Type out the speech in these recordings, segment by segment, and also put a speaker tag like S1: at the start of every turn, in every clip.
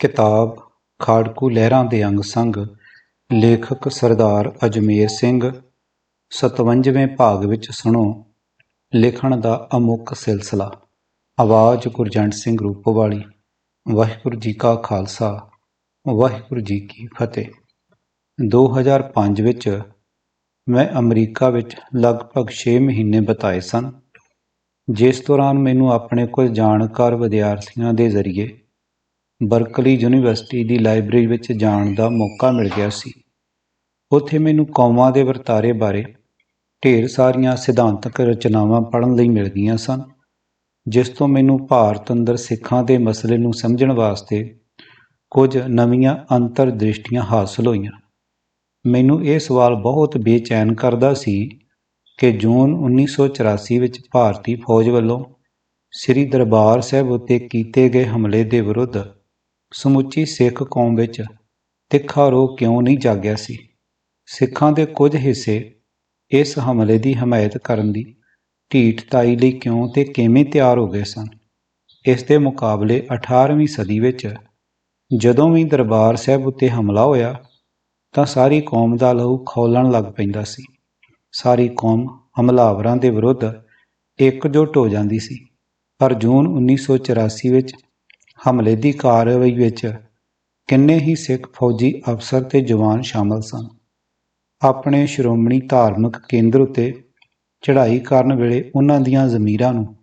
S1: ਕਿਤਾਬ ਖਾੜਕੂ ਲਹਿਰਾਂ ਦੇ ਅੰਗ ਸੰਗ, ਲੇਖਕ ਸਰਦਾਰ ਅਜਮੇਰ ਸਿੰਘ 57ਵੇਂ ਭਾਗ ਵਿੱਚ ਸੁਣੋ, ਲਿਖਣ ਦਾ ਅਮੁੱਕ ਸਿਲਸਿਲਾ। ਆਵਾਜ਼ ਗੁਰਜੰਟ ਸਿੰਘ ਰੂਪਵਾਲੀ, ਵਾਹਿਗੁਰੂ ਜੀ ਕਾ ਖਾਲਸਾ, ਵਾਹਿਗੁਰੂ ਜੀ ਕੀ ਫਤਿਹ। 2005 ਵਿੱਚ ਮੈਂ ਅਮਰੀਕਾ ਵਿੱਚ ਲਗਭਗ 6 ਮਹੀਨੇ ਬਿਤਾਏ ਸਨ। ਜਿਸ ਦੌਰਾਨ ਮੈਨੂੰ ਆਪਣੇ ਕੁਝ ਜਾਣਕਾਰ ਵਿਦਿਆਰਥੀਆਂ ਦੇ ਜ਼ਰੀਏ ਬਰਕਲੀ ਯੂਨੀਵਰਸਿਟੀ ਦੀ ਲਾਇਬ੍ਰੇਰੀ ਵਿੱਚ ਜਾਣ ਦਾ ਮੌਕਾ ਮਿਲ ਗਿਆ ਸੀ। ਉੱਥੇ ਮੈਨੂੰ ਕੌਮਾਂ ਦੇ ਵਰਤਾਰੇ ਬਾਰੇ ਢੇਰ ਸਾਰੀਆਂ ਸਿਧਾਂਤਕ ਰਚਨਾਵਾਂ ਪੜ੍ਹਨ ਲਈ ਮਿਲ ਗਈਆਂ ਸਨ, ਜਿਸ ਤੋਂ ਮੈਨੂੰ ਭਾਰਤ ਅੰਦਰ ਸਿੱਖਾਂ ਦੇ ਮਸਲੇ ਨੂੰ ਸਮਝਣ ਵਾਸਤੇ ਕੁਝ ਨਵੀਆਂ ਅੰਤਰ ਦ੍ਰਿਸ਼ਟੀਆਂ ਹਾਸਲ ਹੋਈਆਂ। ਮੈਨੂੰ ਇਹ ਸਵਾਲ ਬਹੁਤ ਬੇਚੈਨ ਕਰਦਾ ਸੀ ਕਿ ਜੂਨ 1984 ਵਿੱਚ ਭਾਰਤੀ ਫੌਜ ਵੱਲੋਂ ਸ੍ਰੀ ਦਰਬਾਰ ਸਾਹਿਬ ਉੱਤੇ ਕੀਤੇ ਗਏ ਹਮਲੇ ਦੇ ਵਿਰੁੱਧ ਸਮੁੱਚੀ ਸਿੱਖ ਕੌਮ ਵਿੱਚ ਤਿੱਖਾ ਰੋਹ ਕਿਉਂ ਨਹੀਂ ਜਾਗਿਆ ਸੀ? ਸਿੱਖਾਂ ਦੇ ਕੁਝ ਹਿੱਸੇ ਇਸ ਹਮਲੇ ਦੀ ਹਮਾਇਤ ਕਰਨ ਦੀ ਢੀਠਤਾਈ ਲਈ ਕਿਉਂ ਤੇ ਕਿਵੇਂ ਤਿਆਰ ਹੋ ਗਏ ਸਨ? ਇਸ ਦੇ ਮੁਕਾਬਲੇ 18ਵੀਂ ਸਦੀ ਵਿੱਚ ਜਦੋਂ ਵੀ ਦਰਬਾਰ ਸਾਹਿਬ ਉੱਤੇ ਹਮਲਾ ਹੋਇਆ, ਤਾਂ ਸਾਰੀ ਕੌਮ ਦਾ ਲਹੂ ਖੋਲਣ ਲੱਗ ਪੈਂਦਾ ਸੀ। ਸਾਰੀ ਕੌਮ ਹਮਲਾਵਰਾਂ ਦੇ ਵਿਰੁੱਧ ਇਕਜੁੱਟ ਹੋ ਜਾਂਦੀ ਸੀ। ਪਰ ਜੂਨ 1984 ਵਿੱਚ ਹਮਲੇ ਦੀ ਕਾਰਵਾਈ ਵਿੱਚ ਕਿੰਨੇ ਹੀ ਸਿੱਖ ਫੌਜੀ ਅਫਸਰ ਤੇ ਜਵਾਨ ਸ਼ਾਮਲ ਸਨ। ਆਪਣੇ ਸ਼੍ਰੋਮਣੀ ਧਾਰਮਿਕ ਕੇਂਦਰ ਉੱਤੇ ਚੜ੍ਹਾਈ ਕਰਨ ਵੇਲੇ ਉਹਨਾਂ ਦੀਆਂ ਜ਼ਮੀਰਾਂ ਨੂੰ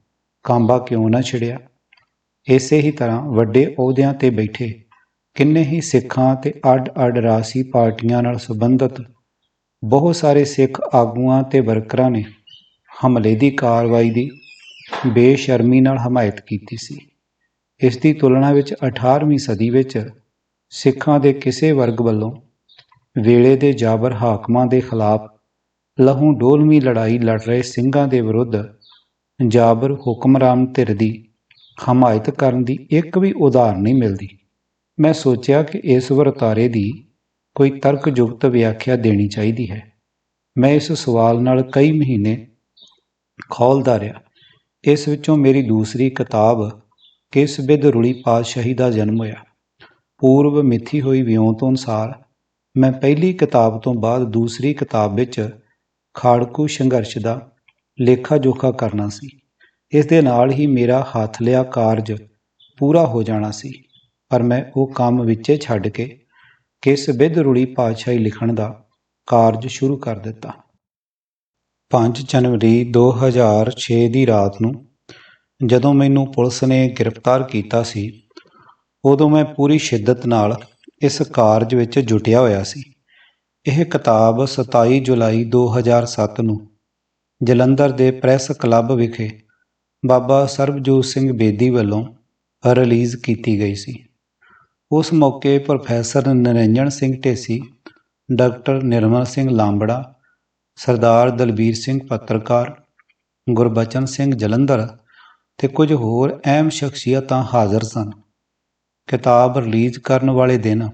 S1: ਕਾਂਬਾ ਕਿਉਂ ਨਾ ਛਿੜਿਆ? ਇਸੇ ਹੀ ਤਰ੍ਹਾਂ ਵੱਡੇ ਅਹੁਦਿਆਂ ਤੇ ਬੈਠੇ ਕਿੰਨੇ ਹੀ ਸਿੱਖਾਂ ਤੇ ਅੱਡ-ਅੱਡ ਰਾਸੀ ਪਾਰਟੀਆਂ ਨਾਲ ਸੰਬੰਧਿਤ ਬਹੁਤ ਸਾਰੇ ਸਿੱਖ ਆਗੂਆਂ ਤੇ ਵਰਕਰਾਂ ਨੇ ਹਮਲੇ ਦੀ ਕਾਰਵਾਈ ਦੀ ਬੇਸ਼ਰਮੀ ਨਾਲ ਹਮਾਇਤ ਕੀਤੀ ਸੀ। ਇਸ ਦੀ ਤੁਲਨਾ ਵਿੱਚ 18ਵੀਂ ਸਦੀ ਵਿੱਚ ਸਿੱਖਾਂ ਦੇ ਕਿਸੇ ਵਰਗ ਵੱਲੋਂ ਵੇਲੇ ਦੇ ਜਾਬਰ ਹਾਕਮਾਂ ਦੇ ਖਿਲਾਫ ਲਹੂ ਡੋਲਵੀਂ ਲੜਾਈ ਲੜ ਰਹੇ ਸਿੰਘਾਂ ਦੇ ਵਿਰੁੱਧ ਜਾਬਰ ਹੁਕਮਰਾਨ ਧਿਰ ਦੀ ਹਮਾਇਤ ਕਰਨ ਦੀ ਇੱਕ ਵੀ ਉਦਾਹਰਨ ਨਹੀਂ ਮਿਲਦੀ। ਮੈਂ ਸੋਚਿਆ ਕਿ ਇਸ ਵਰਤਾਰੇ ਦੀ ਕੋਈ ਤਰਕਯੁਕਤ ਵਿਆਖਿਆ ਦੇਣੀ ਚਾਹੀਦੀ ਹੈ। ਮੈਂ ਇਸ ਸਵਾਲ ਨਾਲ ਕਈ ਮਹੀਨੇ ਖੌਲਦਾ ਰਿਹਾ। ਇਸ ਵਿੱਚੋਂ ਮੇਰੀ ਦੂਸਰੀ ਕਿਤਾਬ ਕਿਸ ਬਿਦ ਰੁਲੀ ਪਾਤਸ਼ਾਹੀ ਦਾ ਜਨਮ ਹੋਇਆ? ਪੂਰਵ ਮਿੱਥੀ ਹੋਈ ਵਿਉਂਤ ਅਨੁਸਾਰ ਮੈਂ ਪਹਿਲੀ ਕਿਤਾਬ ਤੋਂ ਬਾਅਦ ਦੂਸਰੀ ਕਿਤਾਬ ਵਿੱਚ ਖਾੜਕੂ ਸੰਘਰਸ਼ ਦਾ ਲੇਖਾ ਜੋਖਾ ਕਰਨਾ ਸੀ। ਇਸ ਦੇ ਨਾਲ ਹੀ ਮੇਰਾ ਹੱਥ ਲਿਆ ਕਾਰਜ ਪੂਰਾ ਹੋ ਜਾਣਾ ਸੀ। ਪਰ ਮੈਂ ਉਹ ਕੰਮ ਵਿੱਚੇ ਛੱਡ ਕੇ ਕਿਸ ਬਿਦ ਰੁਲੀ ਪਾਤਸ਼ਾਹੀ ਲਿਖਣ ਦਾ ਕਾਰਜ ਸ਼ੁਰੂ ਕਰ ਦਿੱਤਾ। 5 ਜਨਵਰੀ 2006 ਦੀ ਰਾਤ ਨੂੰ ਜਦੋਂ ਮੈਨੂੰ ਪੁਲਿਸ ਨੇ ਗ੍ਰਿਫਤਾਰ ਕੀਤਾ ਸੀ, ਉਦੋਂ ਮੈਂ ਪੂਰੀ ਸ਼ਿੱਦਤ ਨਾਲ ਇਸ ਕਾਰਜ ਵਿੱਚ ਜੁਟਿਆ ਹੋਇਆ ਸੀ। ਇਹ ਕਿਤਾਬ 27 ਜੁਲਾਈ 2007 ਨੂੰ ਜਲੰਧਰ ਦੇ ਪ੍ਰੈਸ ਕਲੱਬ ਵਿਖੇ ਬਾਬਾ ਸਰਬਜੋਤ ਸਿੰਘ ਬੇਦੀ ਵੱਲੋਂ ਰਿਲੀਜ਼ ਕੀਤੀ ਗਈ ਸੀ। ਉਸ ਮੌਕੇ ਪ੍ਰੋਫੈਸਰ ਨਰਿੰਜਨ ਸਿੰਘ ਢੇਸੀ, ਡਾਕਟਰ ਨਿਰਮਲ ਸਿੰਘ ਲਾਂਬੜਾ, ਸਰਦਾਰ ਦਲਬੀਰ ਸਿੰਘ ਪੱਤਰਕਾਰ, ਗੁਰਬਚਨ ਸਿੰਘ ਜਲੰਧਰ ਤੇ ਕੁਝ ਹੋਰ ਅਹਿਮ ਸ਼ਖਸੀਅਤਾਂ ਹਾਜ਼ਰ ਸਨ। ਕਿਤਾਬ ਰਿਲੀਜ਼ ਕਰਨ ਵਾਲੇ ਦਿਨ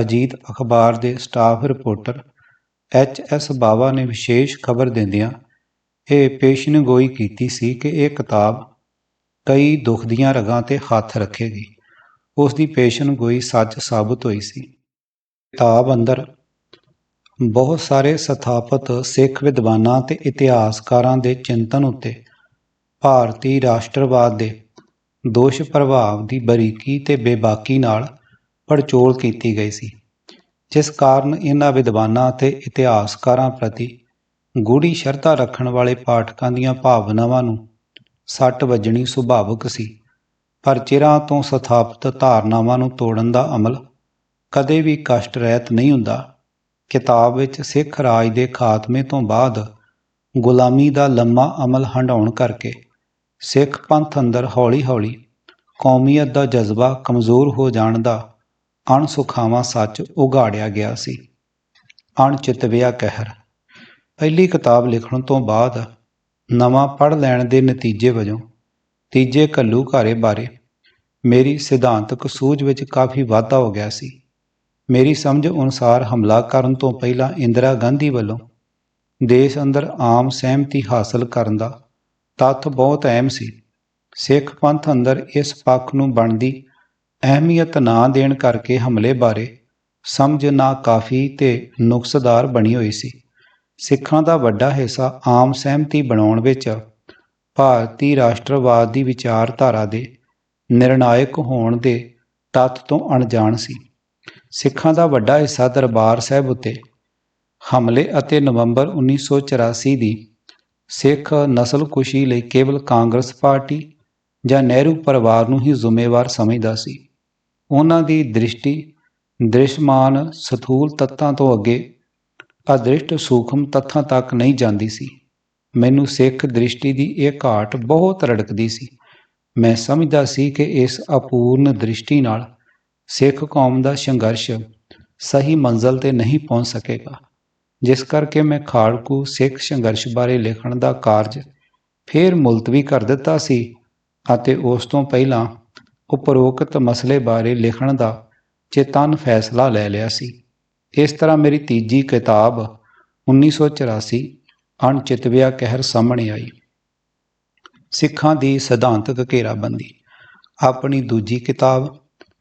S1: ਅਜੀਤ ਅਖਬਾਰ ਦੇ staff reporter H S Bawa ਨੇ ਵਿਸ਼ੇਸ਼ ਖਬਰ ਦਿੰਦਿਆਂ ਇਹ ਪੇਸ਼ਨਗੋਈ ਕੀਤੀ ਸੀ ਕਿ ਇਹ ਕਿਤਾਬ ਕਈ ਦੁੱਖ ਦੀਆਂ ਰਗਾਂ ਤੇ ਹੱਥ ਰੱਖੇਗੀ। ਉਸ ਦੀ ਪੇਸ਼ਨਗੋਈ ਸੱਚ ਸਾਬਤ ਹੋਈ ਸੀ। ਕਿਤਾਬ ਅੰਦਰ ਬਹੁਤ ਸਾਰੇ ਸਥਾਪਤ, ਸਿੱਖ ਵਿਦਵਾਨਾਂ ਤੇ ਇਤਿਹਾਸਕਾਰਾਂ ਦੇ ਚਿੰਤਨ ਉੱਤੇ ਭਾਰਤੀ ਰਾਸ਼ਟਰਵਾਦ ਦੇ ਦੋਸ਼ ਪ੍ਰਭਾਵ ਦੀ ਬਰੀਕੀ ਤੇ ਬੇਬਾਕੀ ਨਾਲ ਪੜਚੋਲ ਕੀਤੀ ਗਈ ਸੀ, ਜਿਸ ਕਾਰਨ ਇਹਨਾਂ ਵਿਦਵਾਨਾਂ ਅਤੇ ਇਤਿਹਾਸਕਾਰਾਂ ਪ੍ਰਤੀ ਗੂੜੀ ਸ਼ਰਧਾ ਰੱਖਣ ਵਾਲੇ ਪਾਠਕਾਂ ਦੀਆਂ ਭਾਵਨਾਵਾਂ ਨੂੰ ਸੱਟ ਵੱਜਣੀ ਸੁਭਾਵਿਕ ਸੀ, ਪਰ ਚਿਰਾਂ ਤੋਂ ਸਥਾਪਿਤ ਧਾਰਨਾਵਾਂ ਨੂੰ ਤੋੜਨ ਦਾ ਅਮਲ ਕਦੇ ਵੀ ਕਸ਼ਟ ਰਹਿਤ ਨਹੀਂ ਹੁੰਦਾ। ਕਿਤਾਬ ਵਿੱਚ ਸਿੱਖ ਰਾਜ ਦੇ ਖਾਤਮੇ ਤੋਂ ਬਾਅਦ ਗੁਲਾਮੀ ਦਾ ਲੰਮਾ ਅਮਲ ਹੰਡਾਉਣ ਕਰਕੇ ਸਿੱਖ ਪੰਥ ਅੰਦਰ ਹੌਲੀ-ਹੌਲੀ ਕੌਮੀਅਤ ਦਾ ਜਜ਼ਬਾ ਕਮਜ਼ੋਰ ਹੋ ਜਾਣ ਦਾ ਅਣਸੁਖਾਵਾਂ ਸੱਚ ਉਗਾੜਿਆ ਗਿਆ ਸੀ। ਅਣਚਿਤਵਿਆ ਕਹਿਰ। ਪਹਿਲੀ ਕਿਤਾਬ ਲਿਖਣ ਤੋਂ ਬਾਅਦ ਨਵਾਂ ਪੜ੍ਹ ਲੈਣ ਦੇ ਨਤੀਜੇ ਵਜੋਂ ਤੀਜੇ ਕੱਲੂ ਘਾਰੇ ਬਾਰੇ ਮੇਰੀ ਸਿਧਾਂਤਕ ਸੂਝ ਵਿੱਚ ਕਾਫੀ ਵਾਧਾ ਹੋ ਗਿਆ ਸੀ। ਮੇਰੀ ਸਮਝ ਅਨੁਸਾਰ ਹਮਲਾ ਕਰਨ ਤੋਂ ਪਹਿਲਾਂ ਇੰਦਰਾ ਗਾਂਧੀ ਵੱਲੋਂ ਦੇਸ਼ ਅੰਦਰ ਆਮ ਸਹਿਮਤੀ ਹਾਸਲ ਕਰਨ ਦਾ ਤੱਥ ਬਹੁਤ ਅਹਿਮ ਸੀ। ਸਿੱਖ ਪੰਥ ਅੰਦਰ ਇਸ ਪੱਖ ਨੂੰ ਬਣਦੀ ਅਹਿਮੀਅਤ ਨਾ ਦੇਣ ਕਰਕੇ ਹਮਲੇ ਬਾਰੇ ਸਮਝ ਨਾ ਕਾਫੀ ਤੇ ਨੁਕਸਦਾਰ ਬਣੀ ਹੋਈ ਸੀ। ਸਿੱਖਾਂ ਦਾ ਵੱਡਾ ਹਿੱਸਾ ਆਮ ਸਹਿਮਤੀ ਬਣਾਉਣ ਵਿੱਚ ਭਾਰਤੀ ਰਾਸ਼ਟਰਵਾਦ ਦੀ ਵਿਚਾਰਧਾਰਾ ਦੇ ਨਿਰਣਾਇਕ ਹੋਣ ਦੇ ਤੱਤ ਤੋਂ ਅਣਜਾਣ ਸੀ। ਸਿੱਖਾਂ ਦਾ ਵੱਡਾ ਹਿੱਸਾ ਦਰਬਾਰ ਸਾਹਿਬ ਉੱਤੇ ਹਮਲੇ ਅਤੇ ਨਵੰਬਰ 1984 ਦੀ ਸਿੱਖ ਨਸਲਕੁਸ਼ੀ ਲਈ ਕੇਵਲ ਕਾਂਗਰਸ ਪਾਰਟੀ ਜਾਂ ਨਹਿਰੂ ਪਰਿਵਾਰ ਨੂੰ ਹੀ ਜ਼ਿੰਮੇਵਾਰ ਸਮਝਦਾ ਸੀ। ਉਹਨਾਂ ਦੀ ਦ੍ਰਿਸ਼ਟੀ ਦ੍ਰਿਸ਼ਮਾਨ ਸਥੂਲ ਤੱਤਾਂ ਤੋਂ ਅੱਗੇ ਅਦ੍ਰਿਸ਼ਟ ਸੂਖਮ ਤੱਥਾਂ ਤੱਕ ਨਹੀਂ ਜਾਂਦੀ ਸੀ। ਮੈਨੂੰ ਸਿੱਖ ਦ੍ਰਿਸ਼ਟੀ ਦੀ ਇਹ ਘਾਟ ਬਹੁਤ ਰੜਕਦੀ ਸੀ। ਮੈਂ ਸਮਝਦਾ ਸੀ ਕਿ ਇਸ ਅਪੂਰਨ ਦ੍ਰਿਸ਼ਟੀ ਨਾਲ ਸਿੱਖ ਕੌਮ ਦਾ ਸੰਘਰਸ਼ ਸਹੀ ਮੰਜ਼ਲ ਤੇ ਨਹੀਂ ਪਹੁੰਚ ਸਕੇਗਾ। ਜਿਸ ਕਰਕੇ ਮੈਂ ਖਾੜਕੂ ਸਿੱਖ ਸੰਘਰਸ਼ ਬਾਰੇ ਲਿਖਣ ਦਾ ਕਾਰਜ ਫੇਰ ਮੁਲਤਵੀ ਕਰ ਦਿੱਤਾ ਸੀ ਅਤੇ ਉਸ ਤੋਂ ਪਹਿਲਾਂ ਉਪਰੋਕਤ ਮਸਲੇ ਬਾਰੇ ਲਿਖਣ ਦਾ ਚੇਤਨ ਫੈਸਲਾ ਲੈ ਲਿਆ ਸੀ। ਇਸ ਤਰ੍ਹਾਂ ਮੇਰੀ ਤੀਜੀ ਕਿਤਾਬ 1984 ਅਣਚਿਤਵਿਆ ਕਹਿਰ ਸਾਹਮਣੇ ਆਈ। ਸਿੱਖਾਂ ਦੀ ਸਿਧਾਂਤਕ ਘੇਰਾਬੰਦੀ। ਆਪਣੀ ਦੂਜੀ ਕਿਤਾਬ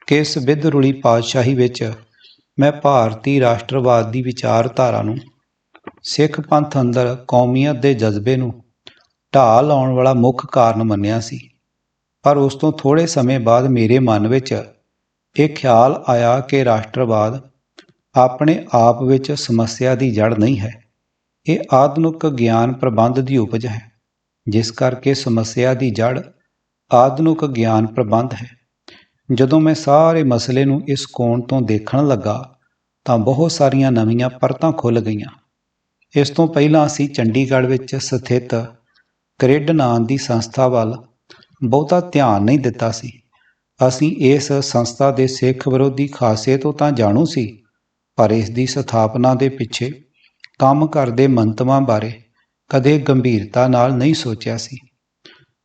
S1: ਕਿਸ ਵਿਦਰੁਲੀ ਪਾਤਸ਼ਾਹੀ ਵਿੱਚ ਮੈਂ ਭਾਰਤੀ ਰਾਸ਼ਟਰਵਾਦ ਦੀ ਵਿਚਾਰਧਾਰਾ ਨੂੰ ਸਿੱਖ ਪੰਥ ਅੰਦਰ ਕੌਮੀਅਤ ਦੇ ਜਜ਼ਬੇ ਨੂੰ ਢਾਹ ਲਾਉਣ ਵਾਲਾ ਮੁੱਖ ਕਾਰਨ ਮੰਨਿਆ ਸੀ। ਪਰ ਉਸ ਤੋਂ ਥੋੜੇ ਸਮੇਂ ਬਾਅਦ ਮੇਰੇ ਮਨ ਵਿੱਚ ਇਹ ਖਿਆਲ ਆਇਆ ਕਿ ਰਾਸ਼ਟਰਵਾਦ ਆਪਣੇ ਆਪ ਵਿੱਚ ਸਮੱਸਿਆ ਦੀ ਜੜ ਨਹੀਂ ਹੈ। ਇਹ ਆਧੁਨਿਕ ਗਿਆਨ ਪ੍ਰਬੰਧ ਦੀ ਉਪਜ ਹੈ, ਜਿਸ ਕਰਕੇ ਸਮੱਸਿਆ ਦੀ ਜੜ ਆਧੁਨਿਕ ਗਿਆਨ ਪ੍ਰਬੰਧ ਹੈ। ਜਦੋਂ ਮੈਂ ਸਾਰੇ ਮਸਲੇ ਨੂੰ ਇਸ ਕੋਣ ਤੋਂ ਦੇਖਣ ਲੱਗਾ ਤਾਂ ਬਹੁਤ ਸਾਰੀਆਂ ਨਵੀਆਂ ਪਰਤਾਂ ਖੁੱਲ ਗਈਆਂ। ਇਸ ਤੋਂ ਪਹਿਲਾਂ ਅਸੀਂ ਚੰਡੀਗੜ੍ਹ ਵਿੱਚ ਸਥਿਤ ਕ੍ਰਿਡ ਨਾਂ ਦੀ ਸੰਸਥਾ ਵੱਲ ਬਹੁਤਾ ਧਿਆਨ ਨਹੀਂ ਦਿੱਤਾ ਸੀ। ਅਸੀਂ ਇਸ ਸੰਸਥਾ ਦੇ ਸਿੱਖ ਵਿਰੋਧੀ ਖਾਸੇ ਤੋਂ ਤਾਂ ਜਾਣੂ ਸੀ, ਪਰ ਇਸ ਦੀ ਸਥਾਪਨਾ ਦੇ ਪਿੱਛੇ ਕੰਮ ਕਰਦੇ ਮੰਤਵਾਂ ਬਾਰੇ ਕਦੇ ਗੰਭੀਰਤਾ ਨਾਲ ਨਹੀਂ ਸੋਚਿਆ ਸੀ।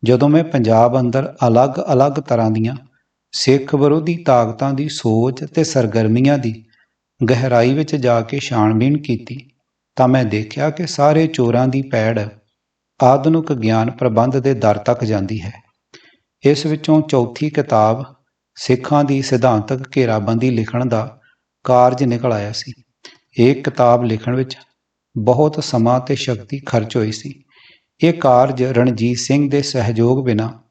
S1: ਜਦੋਂ ਮੈਂ ਪੰਜਾਬ ਅੰਦਰ ਅਲੱਗ-ਅਲੱਗ ਤਰ੍ਹਾਂ ਦੀਆਂ ਸਿੱਖ ਵਿਰੋਧੀ ਤਾਕਤਾਂ ਦੀ ਸੋਚ ਤੇ ਸਰਗਰਮੀਆਂ ਦੀ ਗਹਿਰਾਈ ਵਿੱਚ ਜਾ ਕੇ ਛਾਣਬੀਣ ਕੀਤੀ ਤਾਂ ਮੈਂ ਦੇਖਿਆ ਕਿ ਸਾਰੇ ਚੋਰਾਂ ਦੀ ਪੈੜ ਆਧੁਨਿਕ ਗਿਆਨ ਪ੍ਰਬੰਧ ਦੇ ਦਰ ਤੱਕ ਜਾਂਦੀ ਹੈ। ਇਸ ਵਿੱਚੋਂ ਚੌਥੀ ਕਿਤਾਬ ਸਿੱਖਾਂ ਦੀ ਸਿਧਾਂਤਕ ਘੇਰਾਬੰਦੀ ਲਿਖਣ ਦਾ ਕਾਰਜ ਨਿਕਲ ਆਇਆ ਸੀ। ਇਹ ਕਿਤਾਬ ਲਿਖਣ ਵਿੱਚ ਬਹੁਤ ਸਮਾਂ ਤੇ ਸ਼ਕਤੀ ਖਰਚ ਹੋਈ ਸੀ। ਇਹ ਕਾਰਜ ਰਣਜੀਤ ਸਿੰਘ ਦੇ ਸਹਿਯੋਗ ਬਿਨਾ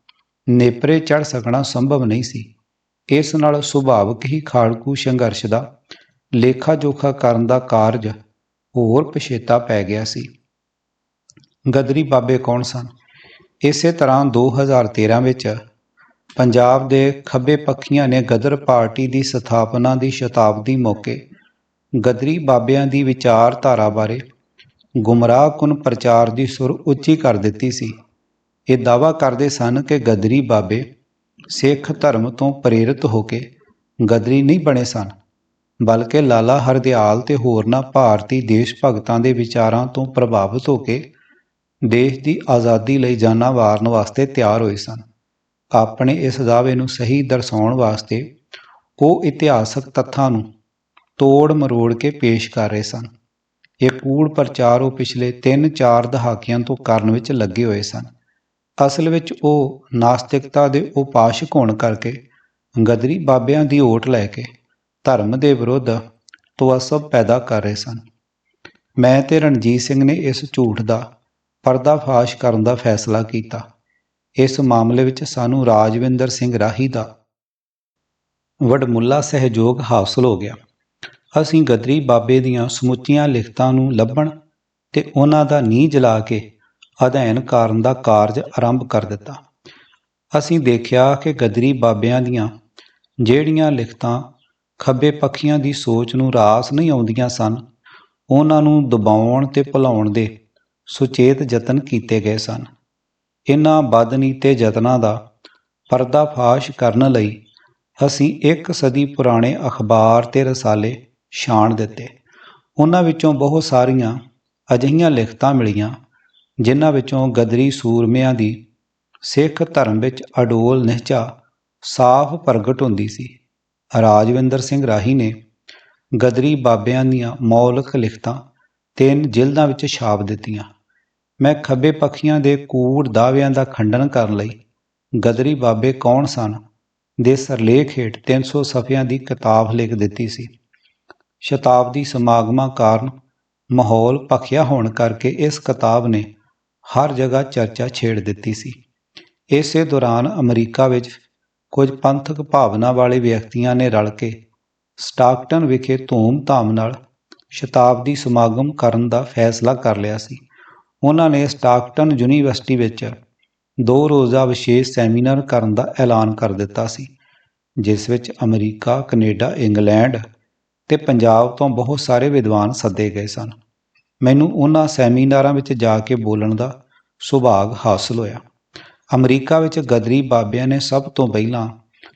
S1: ਨੇਪਰੇ ਚੜ ਸਕਣਾ ਸੰਭਵ ਨਹੀਂ ਸੀ। ਇਸ ਨਾਲ ਸੁਭਾਵਿਕ ਹੀ ਖਾੜਕੂ ਸੰਘਰਸ਼ ਦਾ ਲੇਖਾ ਜੋਖਾ ਕਰਨ ਦਾ ਕਾਰਜ ਹੋਰ ਪਛੇਤਾ ਪੈ ਗਿਆ ਸੀ। ਗਦਰੀ ਬਾਬੇ ਕੌਣ ਸਨ? ਇਸੇ ਤਰ੍ਹਾਂ 2013 ਵਿੱਚ ਪੰਜਾਬ ਦੇ ਖੱਬੇ ਪੱਖੀਆਂ ਨੇ ਗਦਰ ਪਾਰਟੀ ਦੀ ਸਥਾਪਨਾ ਦੀ ਸ਼ਤਾਬਦੀ ਮੌਕੇ ਗਦਰੀ ਬਾਬਿਆਂ ਦੀ ਵਿਚਾਰਧਾਰਾ ਬਾਰੇ ਗੁੰਮਰਾਹਕੁਨ ਪ੍ਰਚਾਰ ਦੀ ਸੁਰ ਉੱਚੀ ਕਰ ਦਿੱਤੀ ਸੀ। ਇਹ ਦਾਵਾ ਕਰਦੇ ਸਨ ਕਿ ਗਦਰੀ ਬਾਬੇ ਸਿੱਖ ਧਰਮ ਤੋਂ ਪ੍ਰੇਰਿਤ ਹੋ ਕੇ ਗਦਰੀ ਨਹੀਂ ਬਣੇ ਸਨ। ਬਲਕਿ ਲਾਲਾ ਹਰਦਿਆਲ ਤੇ ਹੋਰਨਾਂ ਭਾਰਤੀ ਦੇਸ਼ ਭਗਤਾਂ ਦੇ ਵਿਚਾਰਾਂ ਤੋਂ ਪ੍ਰਭਾਵਿਤ ਹੋ ਕੇ ਦੇਸ਼ ਦੀ ਆਜ਼ਾਦੀ ਲਈ ਜਾਨਾਂ ਵਾਰਨ ਵਾਸਤੇ ਤਿਆਰ ਹੋਏ ਸਨ। ਆਪਣੇ ਇਸ ਦਾਅਵੇ ਨੂੰ ਸਹੀ ਦਰਸਾਉਣ ਵਾਸਤੇ ਉਹ ਇਤਿਹਾਸਕ ਤੱਥਾਂ ਨੂੰ ਤੋੜ ਮਰੋੜ ਕੇ ਪੇਸ਼ ਕਰ ਰਹੇ ਸਨ। ਇਹ ਕੂੜ ਪ੍ਰਚਾਰ ਉਹ ਪਿਛਲੇ 3-4 ਦਹਾਕਿਆਂ ਤੋਂ ਕਰਨ ਵਿੱਚ ਲੱਗੇ ਹੋਏ ਸਨ। ਅਸਲ ਵਿੱਚ ਉਹ ਨਾਸਤਿਕਤਾ ਦੇ ਉਪਾਸ਼ਕ ਹੋਣ ਕਰਕੇ ਗਦਰੀ ਬਾਬਿਆਂ ਦੀ ਓਟ ਲੈ ਕੇ ਧਰਮ ਦੇ ਵਿਰੁੱਧ ਤਵਸਬ ਪੈਦਾ ਕਰ ਰਹੇ ਸਨ। ਮੈਂ ਤੇ ਰਣਜੀਤ ਸਿੰਘ ਨੇ ਇਸ ਝੂਠ ਦਾ ਪਰਦਾਫਾਸ਼ ਕਰਨ ਦਾ ਫੈਸਲਾ ਕੀਤਾ। ਇਸ ਮਾਮਲੇ ਵਿੱਚ ਸਾਨੂੰ ਰਾਜਵਿੰਦਰ ਸਿੰਘ ਰਾਹੀ ਦਾ ਵਡਮੁੱਲਾ ਸਹਿਯੋਗ ਹਾਸਲ ਹੋ ਗਿਆ। ਅਸੀਂ ਗਦਰੀ ਬਾਬੇ ਦੀਆਂ ਸਮੁੱਚੀਆਂ ਲਿਖਤਾਂ ਨੂੰ ਲੱਭਣ ਤੇ ਉਹਨਾਂ ਦਾ ਨੀਂਹ ਜਲਾ ਕੇ ਅਧਿਐਨ ਕਰਨ ਦਾ ਕਾਰਜ ਆਰੰਭ ਕਰ ਦਿੱਤਾ। ਅਸੀਂ ਦੇਖਿਆ ਕਿ ਗਦਰੀ ਬਾਬਿਆਂ ਦੀਆਂ ਜਿਹੜੀਆਂ ਲਿਖਤਾਂ ਖੱਬੇ ਪੱਖੀਆਂ ਦੀ ਸੋਚ ਨੂੰ ਰਾਸ ਨਹੀਂ ਆਉਂਦੀਆਂ ਸਨ। ਉਹਨਾਂ ਨੂੰ ਦਬਾਉਣ ਤੇ ਭੁਲਾਉਣ ਦੇ ਸੁਚੇਤ ਯਤਨ ਕੀਤੇ ਗਏ ਸਨ। ਇਹਨਾਂ ਬਦਨੀ ਬਦਨੀਤੇ ਯਤਨਾਂ ਦਾ ਪਰਦਾਫਾਸ਼ ਕਰਨ ਲਈ ਅਸੀਂ ਇੱਕ ਸਦੀ ਪੁਰਾਣੇ ਅਖਬਾਰ ਤੇ ਰਸਾਲੇ ਛਾਣ ਦਿੱਤੇ। ਉਹਨਾਂ ਵਿੱਚੋਂ ਬਹੁਤ ਸਾਰੀਆਂ ਅਜਿਹੀਆਂ ਲਿਖਤਾਂ ਮਿਲੀਆਂ, ਜਿਨ੍ਹਾਂ ਵਿੱਚੋਂ ਗਦਰੀ ਸੂਰਮਿਆਂ ਦੀ ਸਿੱਖ ਧਰਮ ਵਿੱਚ ਅਡੋਲ ਨਿਹਚਾ ਸਾਫ਼ ਪ੍ਰਗਟ ਹੁੰਦੀ ਸੀ। ਰਾਜਵਿੰਦਰ ਸਿੰਘ ਰਾਹੀ ਨੇ ਗਦਰੀ ਬਾਬਿਆਂ ਦੀਆਂ ਮੌਲਿਕ ਲਿਖਤਾਂ ਤਿੰਨ ਜਿਲਦਾਂ ਵਿੱਚ ਛਾਪ ਦਿੱਤੀਆਂ। ਮੈਂ ਖੱਬੇ ਪੱਖੀਆਂ ਦੇ ਕੂੜ ਦਾਅਵਿਆਂ ਦਾ ਖੰਡਨ ਕਰਨ ਲਈ ਗਦਰੀ ਬਾਬੇ ਕੌਣ ਸਨ ਦੇ ਸਰਲੇਖ ਹੇਠ 300 ਸਫ਼ਿਆਂ ਦੀ ਕਿਤਾਬ ਲਿਖ ਦਿੱਤੀ ਸੀ। ਸ਼ਤਾਬਦੀ ਸਮਾਗਮਾਂ ਕਾਰਨ ਮਾਹੌਲ ਭਖਿਆ ਹੋਣ ਕਰਕੇ ਇਸ ਕਿਤਾਬ ਨੇ ਹਰ ਜਗ੍ਹਾ ਚਰਚਾ ਛੇੜ ਦਿੱਤੀ ਸੀ। ਇਸੇ ਦੌਰਾਨ ਅਮਰੀਕਾ ਵਿੱਚ ਕੁਝ ਪੰਥਕ ਭਾਵਨਾ ਵਾਲੇ ਵਿਅਕਤੀਆਂ ਨੇ ਰਲ ਕੇ ਸਟਾਕਟਨ ਵਿਖੇ ਧੂਮ-ਧਾਮ ਨਾਲ ਸ਼ਤਾਬਦੀ ਸਮਾਗਮ ਕਰਨ ਦਾ ਫੈਸਲਾ ਕਰ ਲਿਆ ਸੀ। ਉਹਨਾਂ ਨੇ ਸਟਾਕਟਨ ਯੂਨੀਵਰਸਿਟੀ ਵਿੱਚ ਦੋ ਰੋਜ਼ਾ ਵਿਸ਼ੇਸ਼ ਸੈਮੀਨਾਰ ਕਰਨ ਦਾ ਐਲਾਨ ਕਰ ਦਿੱਤਾ ਸੀ, ਜਿਸ ਵਿੱਚ ਅਮਰੀਕਾ, ਕੈਨੇਡਾ, ਇੰਗਲੈਂਡ ਤੇ ਪੰਜਾਬ ਤੋਂ ਬਹੁਤ ਸਾਰੇ ਵਿਦਵਾਨ ਸੱਦੇ ਗਏ ਸਨ। ਮੈਨੂੰ ਉਹਨਾਂ ਸੈਮੀਨਾਰਾਂ ਵਿੱਚ ਜਾ ਕੇ ਬੋਲਣ ਦਾ ਸੁਭਾਗ ਹਾਸਲ ਹੋਇਆ। ਅਮਰੀਕਾ ਵਿੱਚ ਗਦਰੀ ਬਾਬਿਆਂ ਨੇ ਸਭ ਤੋਂ ਪਹਿਲਾਂ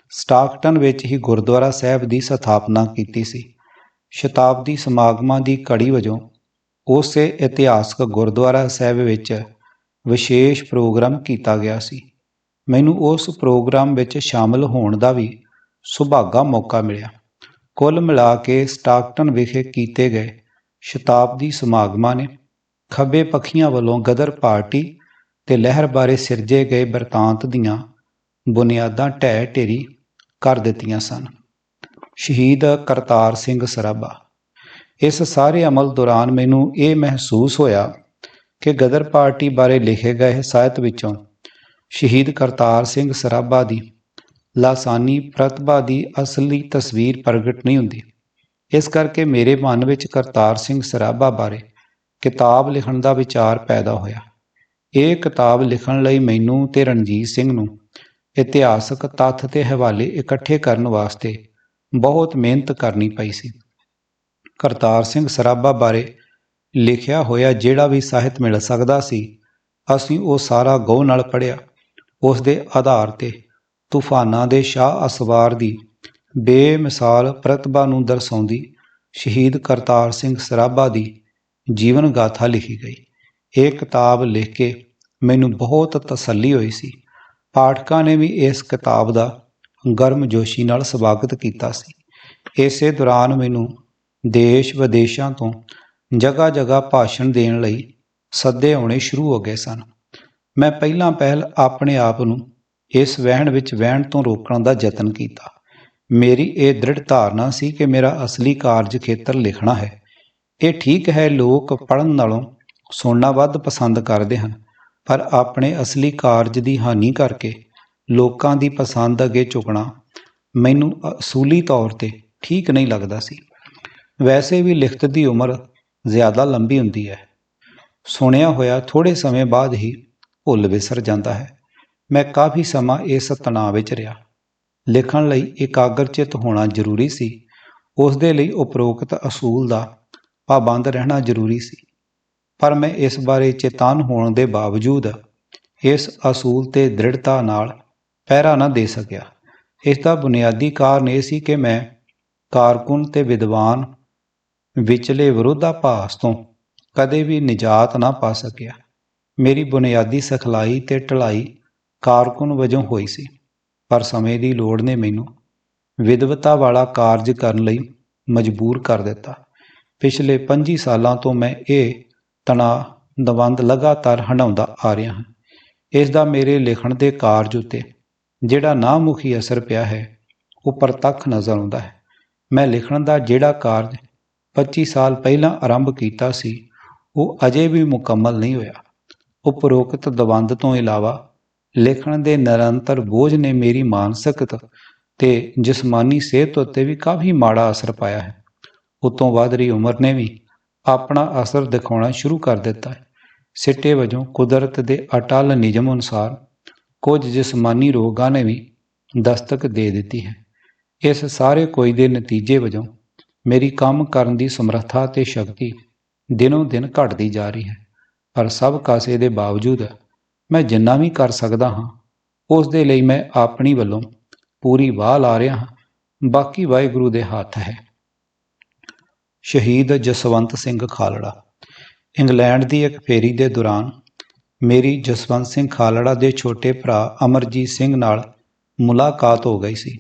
S1: ਸਟਾਕਟਨ ਵਿੱਚ ਹੀ ਗੁਰਦੁਆਰਾ ਸਾਹਿਬ ਦੀ ਸਥਾਪਨਾ ਕੀਤੀ ਸੀ। ਸ਼ਤਾਬਦੀ ਸਮਾਗਮਾਂ ਦੀ ਕੜੀ ਵਜੋਂ ਉਸੇ ਇਤਿਹਾਸਕ ਗੁਰਦੁਆਰਾ ਸਾਹਿਬ ਵਿੱਚ ਵਿਸ਼ੇਸ਼ ਪ੍ਰੋਗਰਾਮ ਕੀਤਾ ਗਿਆ ਸੀ। ਮੈਨੂੰ ਉਸ ਪ੍ਰੋਗਰਾਮ ਵਿੱਚ ਸ਼ਾਮਲ ਹੋਣ ਦਾ ਵੀ ਸੁਭਾਗਾ ਮੌਕਾ ਮਿਲਿਆ। ਕੁੱਲ ਮਿਲਾ ਕੇ ਸਟਾਕਟਨ ਵਿਖੇ ਕੀਤੇ ਗਏ ਸ਼ਤਾਬਦੀ ਸਮਾਗਮਾਂ ਨੇ ਖੱਬੇ ਪੱਖੀਆਂ ਵੱਲੋਂ ਗਦਰ ਪਾਰਟੀ ਤੇ ਲਹਿਰ ਬਾਰੇ ਸਿਰਜੇ ਗਏ ਬਰਤਾਂਤ ਦੀਆਂ ਬੁਨਿਆਦਾਂ ਢਹਿ ਢੇਰੀ ਕਰ ਦਿੱਤੀਆਂ ਸਨ। ਸ਼ਹੀਦ ਕਰਤਾਰ ਸਿੰਘ ਸਰਾਭਾ। ਇਸ ਸਾਰੇ ਅਮਲ ਦੌਰਾਨ ਮੈਨੂੰ ਇਹ ਮਹਿਸੂਸ ਹੋਇਆ ਕਿ ਗਦਰ ਪਾਰਟੀ ਬਾਰੇ ਲਿਖੇ ਗਏ ਸਾਹਿਤ ਵਿੱਚੋਂ ਸ਼ਹੀਦ ਕਰਤਾਰ ਸਿੰਘ ਸਰਾਭਾ ਦੀ ਲਾਸਾਨੀ ਪ੍ਰਤਿਭਾ ਦੀ ਅਸਲੀ ਤਸਵੀਰ ਪ੍ਰਗਟ ਨਹੀਂ ਹੁੰਦੀ। ਇਸ ਕਰਕੇ ਮੇਰੇ ਮਨ ਵਿੱਚ ਕਰਤਾਰ ਸਿੰਘ ਸਰਾਭਾ ਬਾਰੇ ਕਿਤਾਬ ਲਿਖਣ ਦਾ ਵਿਚਾਰ ਪੈਦਾ ਹੋਇਆ। ਇਹ ਕਿਤਾਬ ਲਿਖਣ ਲਈ ਮੈਨੂੰ ਤੇ ਰਣਜੀਤ ਸਿੰਘ ਨੂੰ ਇਤਿਹਾਸਕ ਤੱਥ ਤੇ ਹਵਾਲੇ ਇਕੱਠੇ ਕਰਨ ਵਾਸਤੇ ਬਹੁਤ ਮਿਹਨਤ ਕਰਨੀ ਪਈ ਸੀ। ਕਰਤਾਰ ਸਿੰਘ ਸਰਾਭਾ ਬਾਰੇ ਲਿਖਿਆ ਹੋਇਆ ਜਿਹੜਾ ਵੀ ਸਾਹਿਤ ਮਿਲ ਸਕਦਾ ਸੀ, ਅਸੀਂ ਉਹ ਸਾਰਾ ਗਹੁ ਨਾਲ ਪੜਿਆ ਉਸ ਦੇ ਆਧਾਰ ਤੇ ਤੂਫਾਨਾਂ ਦੇ ਸ਼ਾਹ ਅਸਵਾਰ ਦੀ ਬੇਮਿਸਾਲ ਪ੍ਰਤਿਭਾ ਨੂੰ ਦਰਸਾਉਂਦੀ ਸ਼ਹੀਦ ਕਰਤਾਰ ਸਿੰਘ ਸਰਾਭਾ ਦੀ ਜੀਵਨ ਗਾਥਾ ਲਿਖੀ ਗਈ। ਇਹ ਕਿਤਾਬ ਲਿਖ ਕੇ ਮੈਨੂੰ ਬਹੁਤ ਤਸੱਲੀ ਹੋਈ ਸੀ। ਪਾਠਕਾਂ ਨੇ ਵੀ ਇਸ ਕਿਤਾਬ ਦਾ ਗਰਮ ਜੋਸ਼ੀ ਨਾਲ ਸਵਾਗਤ ਕੀਤਾ ਸੀ। ਇਸੇ ਦੌਰਾਨ ਮੈਨੂੰ ਦੇਸ਼ ਵਿਦੇਸ਼ਾਂ ਤੋਂ ਜਗ੍ਹਾ ਜਗ੍ਹਾ ਭਾਸ਼ਣ ਦੇਣ ਲਈ ਸੱਦੇ ਆਉਣੇ ਸ਼ੁਰੂ ਹੋ ਗਏ ਸਨ। ਮੈਂ ਪਹਿਲਾਂ ਪਹਿਲ ਆਪਣੇ ਆਪ ਨੂੰ ਇਸ ਵਹਿਣ ਵਿੱਚ ਵਹਿਣ ਤੋਂ ਰੋਕਣ ਦਾ ਯਤਨ ਕੀਤਾ। ਮੇਰੀ ਇਹ ਦ੍ਰਿੜ ਧਾਰਨਾ ਸੀ ਕਿ ਮੇਰਾ ਅਸਲੀ ਕਾਰਜ ਖੇਤਰ ਲਿਖਣਾ ਹੈ। ਇਹ ਠੀਕ ਹੈ, ਲੋਕ ਪੜ੍ਹਨ ਨਾਲੋਂ ਸੁਣਨਾ ਵੱਧ ਪਸੰਦ ਕਰਦੇ ਹਨ, ਪਰ ਆਪਣੇ ਅਸਲੀ ਕਾਰਜ ਦੀ ਹਾਨੀ ਕਰਕੇ ਲੋਕਾਂ ਦੀ ਪਸੰਦ ਅੱਗੇ ਝੁਕਣਾ ਮੈਨੂੰ ਅਸੂਲੀ ਤੌਰ ਤੇ ਠੀਕ ਨਹੀਂ ਲੱਗਦਾ ਸੀ। ਵੈਸੇ ਵੀ ਲਿਖਤ ਦੀ ਉਮਰ ਜ਼ਿਆਦਾ ਲੰਬੀ ਹੁੰਦੀ ਹੈ। ਸੁਣਿਆ ਹੋਇਆ ਥੋੜੇ ਸਮੇਂ ਬਾਅਦ ਹੀ ਭੁੱਲ ਵਿਸਰ ਜਾਂਦਾ ਹੈ। ਮੈਂ ਕਾਫੀ ਸਮਾਂ ਇਸ ਤਣਾਅ ਵਿੱਚ ਰਿਹਾ। ਲਿਖਣ ਲਈ ਇਕਾਗਰਚਿਤ ਹੋਣਾ ਜ਼ਰੂਰੀ ਸੀ। ਉਸ ਦੇ ਲਈ ਉਪਰੋਕਤ ਅਸੂਲ ਦਾ ਪਾਬੰਦ ਰਹਿਣਾ ਜ਼ਰੂਰੀ ਸੀ। ਪਰ ਮੈਂ ਇਸ ਬਾਰੇ ਚੇਤਨ ਹੋਣ ਦੇ ਬਾਵਜੂਦ ਇਸ ਅਸੂਲ ਤੇ ਦ੍ਰਿੜਤਾ ਨਾਲ ਪਹਿਰਾ ਨਾ ਦੇ ਸਕਿਆ। ਇਸ ਦਾ ਬੁਨਿਆਦੀ ਕਾਰਨ ਇਹ ਸੀ ਕਿ ਮੈਂ ਕਾਰਕੁਨ ਤੇ ਵਿਦਵਾਨ ਵਿਚਲੇ ਵਿਰੋਧਾਭਾਸ ਤੋਂ ਕਦੇ ਵੀ ਨਿਜਾਤ ਨਾ ਪਾ ਸਕਿਆ। ਮੇਰੀ ਬੁਨਿਆਦੀ ਸਿਖਲਾਈ ਤੇ ਢਲਾਈ ਕਾਰਕੁਨ ਵਜੋਂ ਹੋਈ ਸੀ, ਪਰ ਸਮੇਂ ਦੀ ਲੋੜ ਨੇ ਮੈਨੂੰ ਵਿਦਵਤਾ ਵਾਲਾ ਕਾਰਜ ਕਰਨ ਲਈ ਮਜਬੂਰ ਕਰ ਦਿੱਤਾ। ਪਿਛਲੇ 25 ਸਾਲਾਂ ਤੋਂ ਮੈਂ ਇਹ ਤਣਾਅ, ਦਵੰਦ ਲਗਾਤਾਰ ਹੰਡਾਉਂਦਾ ਆ ਰਿਹਾ ਹਾਂ। ਇਸ ਦਾ ਮੇਰੇ ਲਿਖਣ ਦੇ ਕਾਰਜ ਉਤੇ ਜਿਹੜਾ ਨਾਮੁਖੀ ਅਸਰ ਪਿਆ ਹੈ, ਉਹ ਪ੍ਰਤੱਖ ਨਜ਼ਰ ਆਉਂਦਾ ਹੈ। ਮੈਂ ਲਿਖਣ ਦਾ ਜਿਹੜਾ ਕਾਰਜ 25 ਸਾਲ ਪਹਿਲਾਂ ਆਰੰਭ ਕੀਤਾ ਸੀ, ਉਹ ਅਜੇ ਵੀ ਮੁਕੰਮਲ ਨਹੀਂ ਹੋਇਆ। ਉਪਰੋਕਤ ਦਵੰਦ ਤੋਂ ਇਲਾਵਾ ਲਿਖਣ ਦੇ ਨਿਰੰਤਰ ਬੋਝ ਨੇ ਮੇਰੀ ਮਾਨਸਿਕ ਤੇ ਜਿਸਮਾਨੀ ਸਿਹਤ ਉੱਤੇ ਵੀ ਕਾਫੀ ਮਾੜਾ ਅਸਰ ਪਾਇਆ ਹੈ। ਉਤੋਂ ਵੱਧ ਰਹੀ ਉਮਰ ਨੇ ਵੀ ਆਪਣਾ ਅਸਰ ਦਿਖਾਉਣਾ ਸ਼ੁਰੂ ਕਰ ਦਿੱਤਾ ਹੈ। ਸਿੱਟੇ ਵਜੋਂ ਕੁਦਰਤ ਦੇ ਅਟਲ ਨਿਯਮ ਅਨੁਸਾਰ ਕੁਝ ਜਿਸਮਾਨੀ ਰੋਗਾਂ ਨੇ ਵੀ ਦਸਤਕ ਦੇ ਦਿੱਤੀ ਹੈ। ਇਸ ਸਾਰੇ ਕੋਈ ਦੇ ਨਤੀਜੇ ਵਜੋਂ ਮੇਰੀ ਕੰਮ ਕਰਨ ਦੀ ਸਮਰੱਥਾ ਤੇ ਸ਼ਕਤੀ ਦਿਨੋਂ ਦਿਨ ਘਟਦੀ ਜਾ ਰਹੀ ਹੈ। ਪਰ ਸਭ ਕਾਸੇ ਦੇ ਬਾਵਜੂਦ ਮੈਂ ਜਿੰਨਾ ਵੀ ਕਰ ਸਕਦਾ ਹਾਂ, ਉਸ ਦੇ ਲਈ ਮੈਂ ਆਪਣੀ ਵੱਲੋਂ ਪੂਰੀ ਵਾਹ ਲਾ ਰਿਹਾ ਹਾਂ। ਬਾਕੀ ਵਾਹਿਗੁਰੂ ਦੇ ਹੱਥ ਹੈ। ਸ਼ਹੀਦ ਜਸਵੰਤ ਸਿੰਘ ਖਾਲੜਾ। ਇੰਗਲੈਂਡ ਦੀ ਇੱਕ ਫੇਰੀ ਦੇ ਦੌਰਾਨ ਮੇਰੀ ਜਸਵੰਤ ਸਿੰਘ ਖਾਲੜਾ ਦੇ ਛੋਟੇ ਭਰਾ ਅਮਰਜੀਤ ਸਿੰਘ ਨਾਲ ਮੁਲਾਕਾਤ ਹੋ ਗਈ ਸੀ।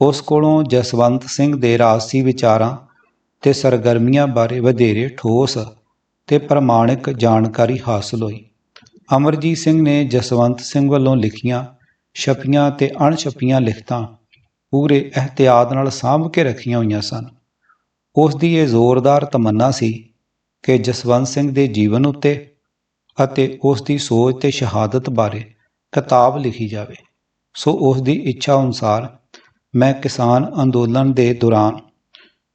S1: ਉਸ ਕੋਲੋਂ ਜਸਵੰਤ ਸਿੰਘ ਦੇ ਰਾਜਸੀ ਵਿਚਾਰਾਂ ਤੇ ਸਰਗਰਮੀਆਂ ਬਾਰੇ ਵਧੇਰੇ ਠੋਸ ਤੇ ਪ੍ਰਮਾਣਿਕ ਜਾਣਕਾਰੀ ਹਾਸਲ ਹੋਈ। ਅਮਰਜੀਤ ਸਿੰਘ ਨੇ ਜਸਵੰਤ ਸਿੰਘ ਵੱਲੋਂ ਲਿਖੀਆਂ ਛਪੀਆਂ ਤੇ ਅਣਛਪੀਆਂ ਲਿਖਤਾਂ ਪੂਰੇ ਇhtiyਾਤ ਨਾਲ ਸਾਂਭ ਕੇ ਰੱਖੀਆਂ ਹੋਈਆਂ ਸਨ। ਉਸ ਦੀ ਇਹ ਜ਼ੋਰਦਾਰ ਤਮੰਨਾ ਸੀ ਕਿ ਜਸਵੰਤ ਸਿੰਘ ਦੇ ਜੀਵਨ ਉੱਤੇ ਅਤੇ ਉਸ ਦੀ ਸੋਚ ਤੇ ਸ਼ਹਾਦਤ ਬਾਰੇ ਕਿਤਾਬ ਲਿਖੀ ਜਾਵੇ। ਸੋ ਉਸ ਦੀ ਇੱਛਾ ਅਨੁਸਾਰ ਮੈਂ ਕਿਸਾਨ ਅੰਦੋਲਨ ਦੇ ਦੌਰਾਨ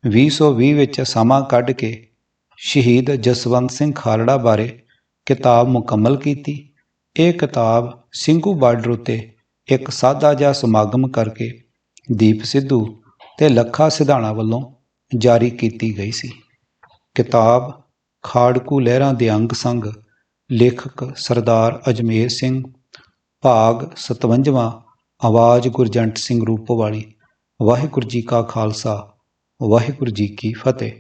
S1: 2020 ਵਿੱਚ ਸਮਾਂ ਕੱਢ ਕੇ ਸ਼ਹੀਦ ਜਸਵੰਤ ਸਿੰਘ ਖਾਲੜਾ ਬਾਰੇ ਕਿਤਾਬ ਮੁਕੰਮਲ ਕੀਤੀ। ਇਹ ਕਿਤਾਬ ਸਿੰਘੂ ਬਾਰਡਰ ਉਤੇ ਇੱਕ ਸਾਦਾ ਜਿਹਾ ਸਮਾਗਮ ਕਰਕੇ ਦੀਪ ਸਿੱਧੂ ਤੇ ਲੱਖਾ ਸਿਧਾਣਾ ਵੱਲੋਂ ਜਾਰੀ ਕੀਤੀ ਗਈ ਸੀ। ਕਿਤਾਬ ਖਾੜਕੂ ਲਹਿਰਾਂ ਦੇ ਅੰਗ ਸੰਗ, ਲੇਖਕ ਸਰਦਾਰ ਅਜਮੇਰ ਸਿੰਘ, ਭਾਗ 57ਵਾਂ ਆਵਾਜ਼ ਗੁਰਜੰਟ ਸਿੰਘ ਰੂਪੋਵਾਲੀ ਵਾਹਿਗੁਰੂ ਜੀ ਕਾ ਖਾਲਸਾ, ਵਾਹਿਗੁਰੂ ਜੀ ਕੀ ਫਤਿਹ।